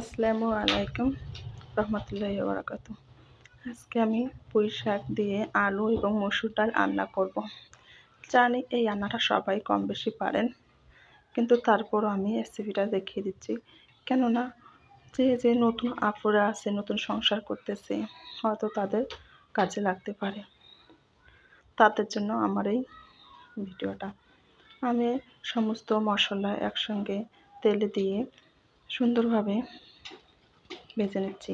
আসসালামু আলাইকুম রহমতুল্লাহি বারাকাতু আজকে আমি পুঁই শাক দিয়ে আলু এবং মসুর ডাল রান্না করব। জানি এই রান্নাটা সবাই কম বেশি পারেন, কিন্তু তারপরও আমি রেসিপিটা দেখিয়ে দিচ্ছি। কেননা যে যে নতুন আপুরা আছে, নতুন সংসার করতেছে, হয়তো তাদের কাজে লাগতে পারে। তাদের জন্য আমার এই ভিডিওটা। আমি সমস্ত মশলা একসঙ্গে তেলে দিয়ে সুন্দরভাবে ভেজে নিচ্ছি।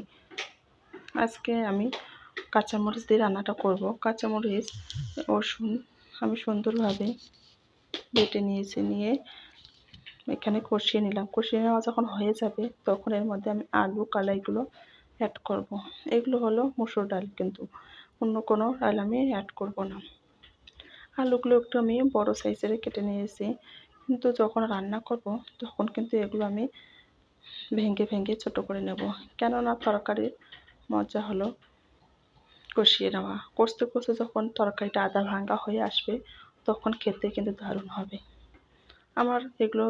আজকে আমি কাঁচামরিচ দিয়ে রান্নাটা করব। কাঁচামরিচ, রসুন আমি সুন্দরভাবে বেটে নিয়েছি, নিয়ে এখানে কষিয়ে নিলাম। কষিয়ে নেওয়া যখন হয়ে যাবে, তখন এর মধ্যে আমি আলু কালাইগুলো অ্যাড করব। এগুলো হলো মুসুর ডাল কিন্তু, অন্য কোনো ডাল আমি অ্যাড করব না। আলুগুলো একটু আমি বড় সাইজের কেটে নিয়েছি। কিন্তু যখন রান্না করব, তখন কিন্তু এগুলো আমি ভেঙে ভেঙে ছোট করে নেব। কেননা তরকারির মজা হলো কষিয়ে নেওয়া। কষতে কষতে যখন তরকারিটা আদা ভাঙ্গা হয়ে আসবে, তখন খেতে কিন্তু দারুণ হবে। আমার এগুলো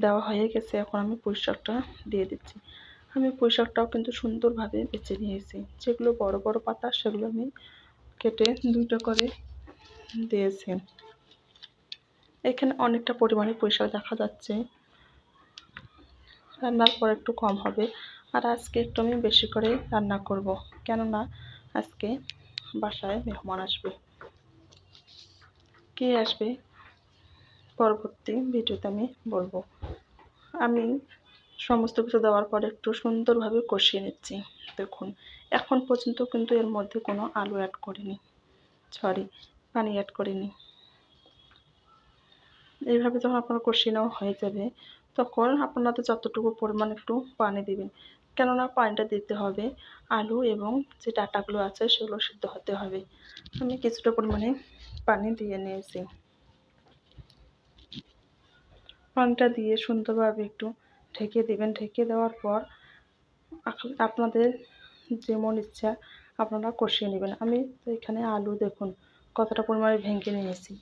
দেওয়া হয়ে গেছে, এখন আমি পুঁই শাকটা দিয়ে দিচ্ছি। আমি পুঁই শাকটাও কিন্তু সুন্দরভাবে বেছে নিয়েছি। যেগুলো বড় বড় পাতা, সেগুলো আমি কেটে দুটো করে দিয়েছি। এখানে অনেকটা পরিমাণে পুঁই শাক দেখা যাচ্ছে। রান্নার পর একটু কম হবে। আর আজকে একটু আমি বেশি করে রান্না করব। কেননা আজকে বাসায় মেহমান আসবে। কে আসবে? পরবর্তী ভিডিওতে আমি বলব। আমি সমস্ত কিছু দেওয়ার পর একটু সুন্দরভাবে কষিয়ে নিচ্ছি। দেখুন, এখন পর্যন্ত কিন্তু এর মধ্যে কোনো আলু অ্যাড করিনি। সরি পানি অ্যাড করিনি। এইভাবে যখন আপনার কষিয়ে নেওয়া হয়ে যাবে তখন আপনাদের যতটুকু পরিমাণ একটু পানি দিবেন। কেননা পানিটা দিতে হবে, আলু এবং যে ডাটাগুলো আছে সেগুলো সিদ্ধ হতে হবে। আমি কিছুটা পরিমাণে পানি দিয়ে নিয়েছি। পানিটা দিয়ে সুন্দরভাবে একটু ঢেকে দিবেন। ঢেকে দেওয়ার পর আপনাদের যেমন ইচ্ছা আপনারা কষিয়ে নেবেন। আমি এখানে আলু দেখুন কতটা পরিমাণে ভেঙে নিয়েছি।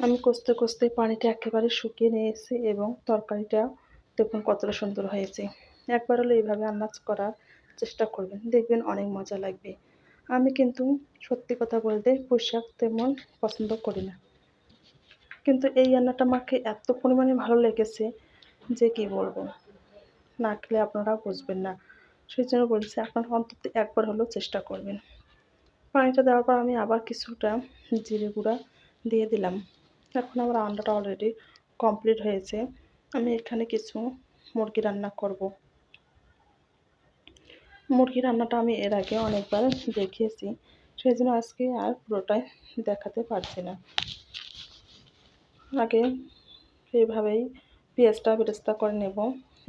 আমি কষতে কষতে পানিটা একেবারে শুকিয়ে নিয়েছি এবং তরকারিটা দেখুন কতটা সুন্দর হয়েছে। একবার হলে এইভাবে আন্দাজ করার চেষ্টা করবেন। দেখবেন অনেক মজা লাগবে। আমি কিন্তু সত্যি কথা বলতে পোশাক তেমন পছন্দ করি না। কিন্তু এই রান্নাটা আমাকে এত পরিমাণে ভালো লেগেছে যে কি বলব? না খেলে আপনারা বুঝবেন না। সেই জন্য বলছি, আপনারা অন্তত একবার হলেও চেষ্টা করবেন। পানিটা দেওয়ার পর আমি আবার কিছুটা জিরে গুঁড়া দিয়ে দিলাম। এখন আমার রান্নাটা অলরেডি কমপ্লিট হয়েছে। আমি এখানে কিছু মুরগি রান্না করব। মুরগি রান্নাটা আমি এর আগে অনেকবার দেখিয়েছি সেই জন্য আজকে আর পুরোটাই দেখাতে পারছি না। আগে এইভাবেই পেঁয়াজটা বেরেস্তা করে নেব।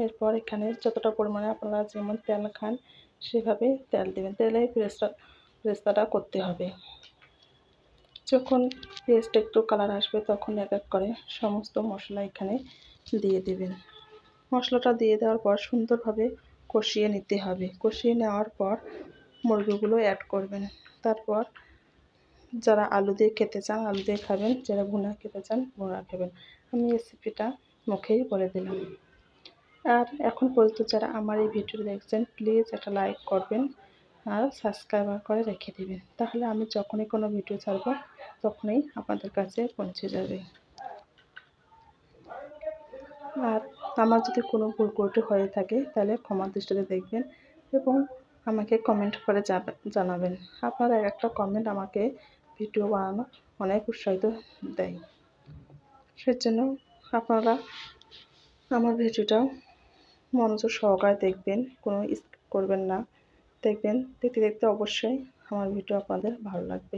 এরপর এখানে যতটা পরিমাণে আপনারা যেমন তেল খান, সেভাবে তেল দেবেন। তেলে পেঁয়াজটা পেরেস্তাটা করতে হবে। যখন পেস্ট একটু কালার আসবে তখন এক এক করে সমস্ত মশলা এখানে দিয়ে দেবেন। মশলাটা দিয়ে দেওয়ার পর সুন্দরভাবে কষিয়ে নিতে হবে। কষিয়ে নেওয়ার পর মুরগিগুলো অ্যাড করবেন। তারপর যারা আলু দিয়ে খেতে চান, আলু দিয়ে খাবেন, যারা ভুনা খেতে চান, ভুনা খাবেন। আমি রেসিপিটা মুখেই বলে দিলাম। আর এখন পর্যন্ত যারা আমার এই ভিডিওটি দেখছেন প্লিজ একটা লাইক করবেন আর সাবস্ক্রাইবার করে রেখে দেবেন। তাহলে আমি যখনই কোনো ভিডিও ছাড়বো তখনই আপনাদের কাছে পৌঁছে যাবে। আর আমার যদি কোনো ভুল ত্রুটি হয়ে থাকে, তাহলে ক্ষমার দৃষ্টিতে দেখবেন এবং আমাকে কমেন্ট করে জানাবেন। আপনারা একটা কমেন্ট আমাকে ভিডিও বানানো অনেক উৎসাহিত দেয়। সেজন্য আপনারা আমার ভিডিওটা মনোযোগ সহকারে দেখবেন, কোনো স্কিপ করবেন না। দেখবেন, দেখতে দেখতে অবশ্যই আমার ভিডিও আপনাদের ভালো লাগবে।